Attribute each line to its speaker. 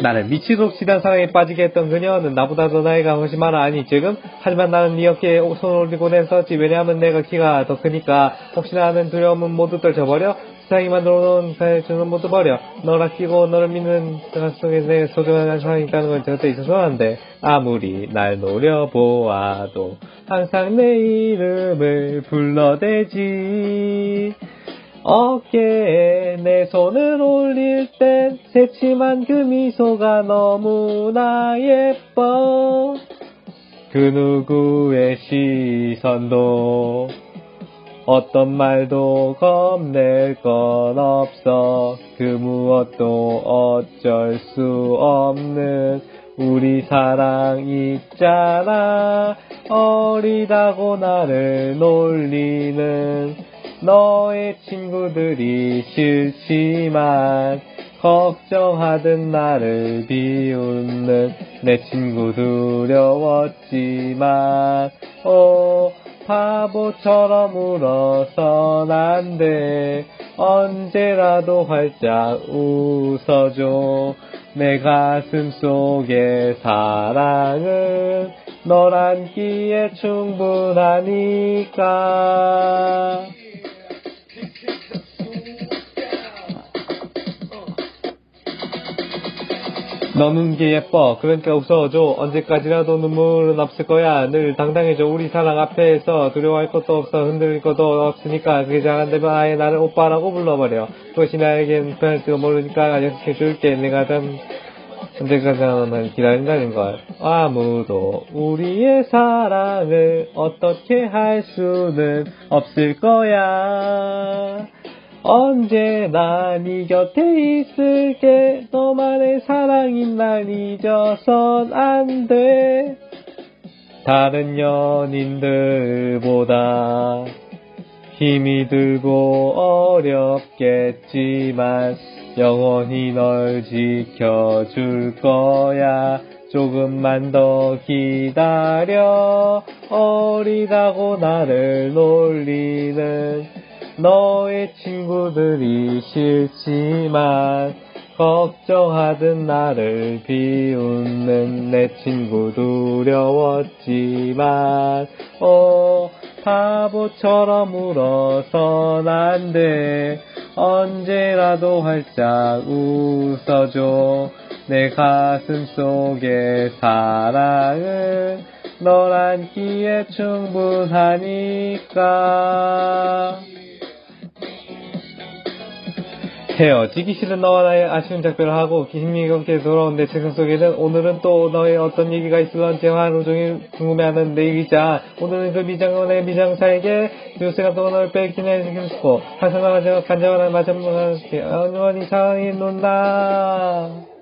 Speaker 1: 나를 미치도록 지난 사랑에 빠지게 했던 그녀는 나보다 더 나이가 훨씬 많아 아니 지금 하지만 나는 네 어깨에 손을 올리고 냈었지. 왜냐하면 내가 키가 더 크니까 혹시나 하는 두려움은 모두 떨쳐버려. 세상이 만들어 놓은 사회주는 모두 버려. 널 아끼고 너를 믿는 가슴 속에 내 소중한 사랑이 있다는 걸 절대 있어서는 안돼 아무리 날 노려보아도 항상 내 이름을 불러대지 어깨에 내 손을 올릴 땐 새침한 그 미소가 너무나 예뻐. 그 누구의 시선도 어떤 말도 겁낼 건 없어. 그 무엇도 어쩔 수 없는 우리 사랑 있잖아. 어리다고 나를 놀리는 너의 친구들이 싫지만 걱정하듯 나를 비웃는 내 친구 두려웠지만 오 바보처럼 울어선 안돼. 언제라도 활짝 웃어줘. 내 가슴 속의 사랑은 널 안기에 충분하니까 너는 게 예뻐. 그러니까 웃어줘. 언제까지라도 눈물은 없을 거야. 늘 당당해져. 우리 사랑 앞에서 두려워할 것도 없어. 흔들릴 것도 없으니까. 그게 잘안 되면 아예 나를 오빠라고 불러버려. 그것이 나에겐 편할지도 모르니까 약속해줄게. 내가 참 언제까지나 기다린다는 걸. 아무도 우리의 사랑을 어떻게 할 수는 없을 거야. 언제나 네 곁에 있을게? 너만의 사랑인 날 잊어선 안 돼. 다른 연인들보다 힘이 들고 어렵겠지만 영원히 널 지켜줄 거야. 조금만 더 기다려. 어리다고 나를 놀리는 너의 친구들이 싫지만 걱정하듯 나를 비웃는 내 친구 두려웠지만 오 바보처럼 울어선 안돼. 언제라도 활짝 웃어줘. 내 가슴 속의 사랑은 널 안기에 충분하니까 헤어지기 싫은 너와 나의 아쉬운 작별을 하고 힘이 없게 돌아온 내 책상 속에는 오늘은 또 너의 어떤 얘기가 있을런지 하루 종일 궁금해하는 내 기자 오늘은 그 미장원의 미장사에게 두 시간 동안 널 뺏기는 생겼고 항상 나가 간절한 마지막을 영원히 사랑해 논다